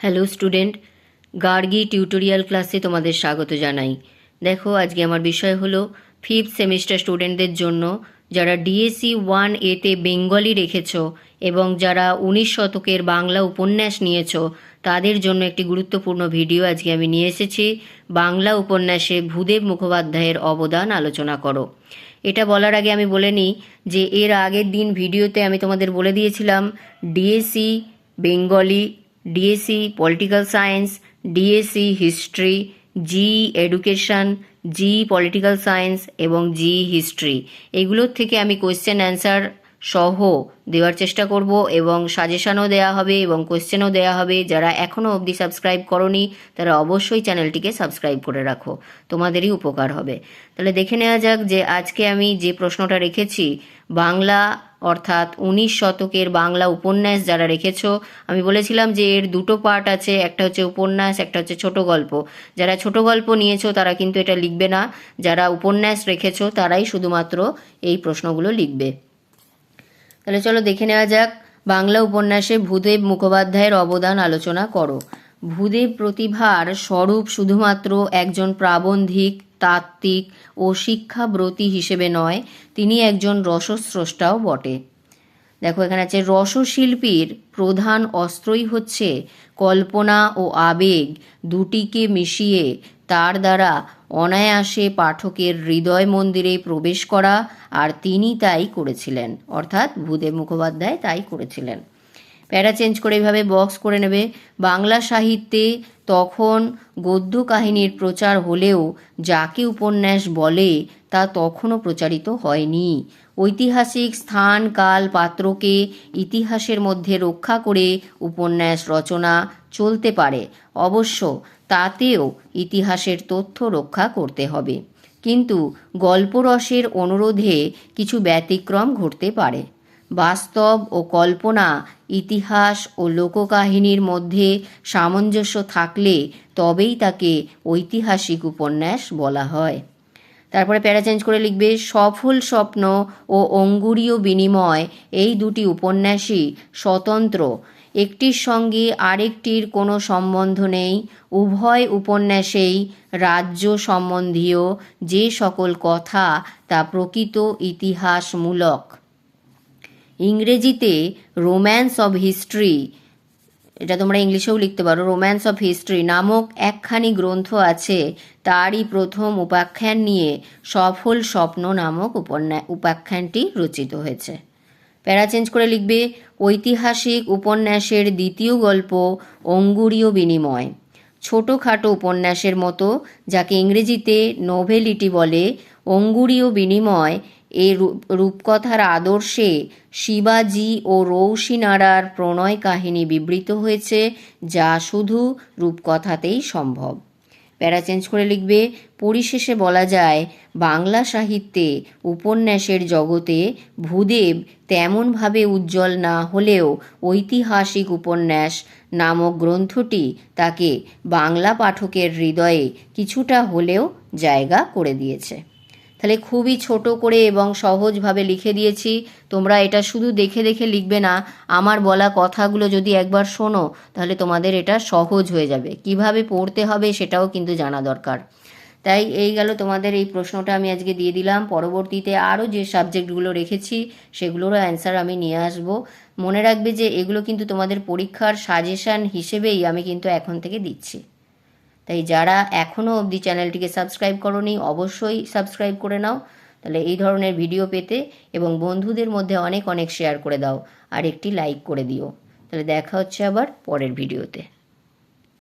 Hello student Gargi tutorial ক্লাসে তোমাদের স্বাগত জানাই। দেখো, আজকে আমার বিষয় হলো ফিফথ সেমিস্টার স্টুডেন্টদের জন্য যারা ডিএসসি ওয়ান এতে বেঙ্গলি রেখেছো এবং যারা উনিশ শতকের বাংলা উপন্যাস নিয়েছো, তাদের জন্য একটি গুরুত্বপূর্ণ ভিডিও আজকে আমি নিয়ে এসেছি। বাংলা উপন্যাসে ভূদেব মুখোপাধ্যায়ের অবদান আলোচনা করো। এটা বলার আগে আমি বলে নিই যে, এর আগের দিন ভিডিওতে আমি তোমাদের বলে দিয়েছিলাম DSC Bengali DSC political science DSC history G education G political science এবং জি হিস্ট্রি এগুলোর থেকে আমি কোয়েশ্চেন অ্যান্সার সহ দেওয়ার চেষ্টা করব এবং সাজেশনও দেওয়া হবে এবং কোয়েশ্চেনও দেওয়া হবে। যারা এখনও অবধি সাবস্ক্রাইব করনি, তারা অবশ্যই চ্যানেলটিকে সাবস্ক্রাইব করে রাখো। তোমাদেরই উপকার হবে। তাহলে দেখে নেওয়া যাক যে আজকে আমি যে প্রশ্নটা রেখেছি, বাংলা অর্থাৎ উনিশ শতকের বাংলা উপন্যাস যারা রেখেছ, আমি বলেছিলাম যে এর দুটো পার্ট আছে, একটা হচ্ছে উপন্যাস, একটা হচ্ছে ছোট গল্প। যারা ছোট গল্প নিয়েছো, তারা কিন্তু এটা লিখবে না। যারা উপন্যাস রেখেছো, তারাই শুধুমাত্র এই প্রশ্নগুলো লিখবে। তাহলে চলো দেখে নেওয়া যাক। বাংলা উপন্যাসে ভূদেব মুখোপাধ্যায়ের অবদান আলোচনা করো। ভূদেব প্রতিভার স্বরূপ শুধুমাত্র একজন প্রাবন্ধিক তাত্ত্বিক ও শিক্ষাব্রতী হিসেবে নয়, তিনি একজন রসস্রষ্টাও বটে। দেখো, এখানে আছে, রসশিল্পীর প্রধান অস্ত্রই হচ্ছে কল্পনা ও আবেগ দুটিকে মিশিয়ে তার দ্বারা অনায়াসে পাঠকের হৃদয় মন্দিরে প্রবেশ করা, আর তিনি তাই করেছিলেন। অর্থাৎ ভূদেব মুখোপাধ্যায় তাই করেছিলেন। প্যারা চেঞ্জ করে এভাবে বক্স করে নেবে। বাংলা সাহিত্যে তখন গদ্য কাহিনীর প্রচার হলেও যাকে উপন্যাস বলে তা তখনও প্রচারিত হয়নি। ঐতিহাসিক স্থান, কাল, পাত্রকে ইতিহাসের মধ্যে রক্ষা করে উপন্যাস রচনা চলতে পারে। অবশ্য তাতেও ইতিহাসের তথ্য রক্ষা করতে হবে। কিন্তু গল্পরসের অনুরোধে কিছু ব্যতিক্রম ঘটতে পারে। বাস্তব ও কল্পনা, ইতিহাস ও লোককাহিনীর মধ্যে সামঞ্জস্য থাকলে তবেই তাকে ঐতিহাসিক উপন্যাস বলা হয়। তারপরে প্যারা চেঞ্জ করে লিখবে, সফল স্বপ্ন ও অঙ্গুরীয় বিনিময়, এই দুটি উপন্যাসই স্বতন্ত্র। একটির সঙ্গে আরেকটির কোনো সম্বন্ধ নেই, উভয় উপন্যাসেই রাজ্য সম্বন্ধীয় যে সকল কথা তা প্রকৃত ইতিহাসমূলক। ইংরেজিতে রোম্যান্স অব হিস্ট্রি, এটা তোমরা ইংলিশেও লিখতে পারো, রোম্যান্স অফ হিস্ট্রি নামক একখানি গ্রন্থ আছে, তারই প্রথম উপাখ্যান নিয়ে সফল স্বপ্ন নামক উপন্যা, উপাখ্যানটি রচিত হয়েছে। প্যারা চেঞ্জ করে লিখবে, ঐতিহাসিক উপন্যাসের দ্বিতীয় গল্প অঙ্গুরীয় বিনিময়। ছোটোখাটো উপন্যাসের মতো, যাকে ইংরেজিতে নোভেলিটি বলে, অঙ্গুরীয় বিনিময় এ রূপকথার আদর্শে শিবাজি ও রৌশিনারার প্রণয় কাহিনী বিবৃত হয়েছে, যা শুধু রূপকথাতেই সম্ভব। প্যারা চেঞ্জ করে লিখবে, পরিশেষে বলা যায়, বাংলা সাহিত্যে উপন্যাসের জগতে ভূদেব তেমনভাবে উজ্জ্বল না হলেও ঐতিহাসিক উপন্যাস নামক গ্রন্থটি তাকে বাংলা পাঠকের হৃদয়ে কিছুটা হলেও জায়গা করে দিয়েছে। তাহলে খুবই ছোট করে এবং সহজভাবে লিখে দিয়েছি। তোমরা এটা শুধু দেখে দেখে লিখবে না, আমার বলা কথাগুলো যদি একবার শোনো, তাহলে তোমাদের এটা সহজ হয়ে যাবে। কীভাবে পড়তে হবে সেটাও কিন্তু জানা দরকার। তাই এই গেল তোমাদের এই প্রশ্নটা আমি আজকে দিয়ে দিলাম। পরবর্তীতে আরও যে সাবজেক্টগুলো রেখেছি, সেগুলোরও অ্যান্সার আমি নিয়ে আসব। মনে রাখবে যে এগুলো কিন্তু তোমাদের পরীক্ষার সাজেশান হিসেবেই আমি কিন্তু এখন থেকে দিচ্ছি। তাই যারা এখনও অবধি চ্যানেলটিকে সাবস্ক্রাইব করনি, অবশ্যই সাবস্ক্রাইব করে নাও। তাহলে এই ধরনের ভিডিও পেতে এবং বন্ধুদের মধ্যে অনেক অনেক শেয়ার করে দাও। আর একটি লাইক করে দিও। তাহলে দেখা হচ্ছে আবার পরের ভিডিওতে